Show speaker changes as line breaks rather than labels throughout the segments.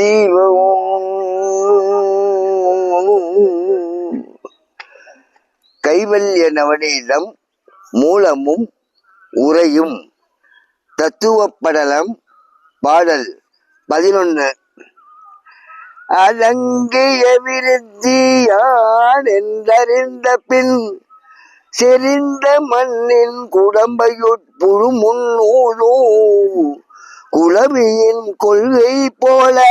சிவம் கைவல்ய நவநீதம் மூலமும் உரையும் தத்துவப்படலம் பாடல் பதினொன்று அலங்கிய விருத்தியான் என்றறிந்த பின் செறிந்த மண்ணின் குடம்பையுட்புழு முன்னூதோ குலவியின் கொள்கை போல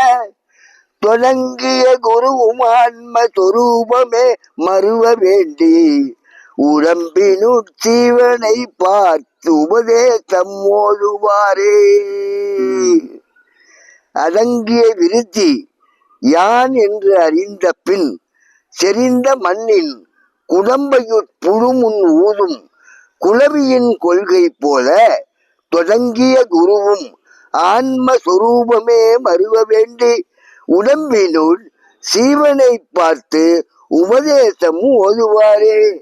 தொடங்கிய குருவும் ஆன்ம சொரூபமே மறுவ வேண்டி. உடம்பினுட் சீவனை பார்த்து உபதேசம் ஓதுவாரே. அடங்கிய விருத்தி யான் என்று அறிந்த பின் செறிந்த மண்ணின் குடம்பையுட் புழுமுன் ஊதும் குளவியின் கொள்கை போல தொடங்கிய குருவும் ஆன்ம சொரூபமே மறுவ வேண்டி உடம்பினுள் சீவனை பார்த்து உபதேசமும் ஓதுவாரே.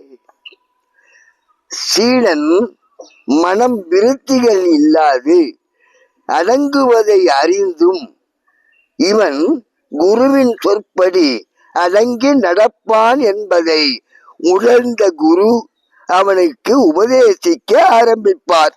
சீடன் மனம் விருத்திகள் இல்லாது அடங்குவதை அறிந்தும் இவன் குருவின் சொற்படி அடங்கி நடப்பான் என்பதை உணர்ந்த குரு அவனுக்கு உபதேசிக்க ஆரம்பிப்பார்.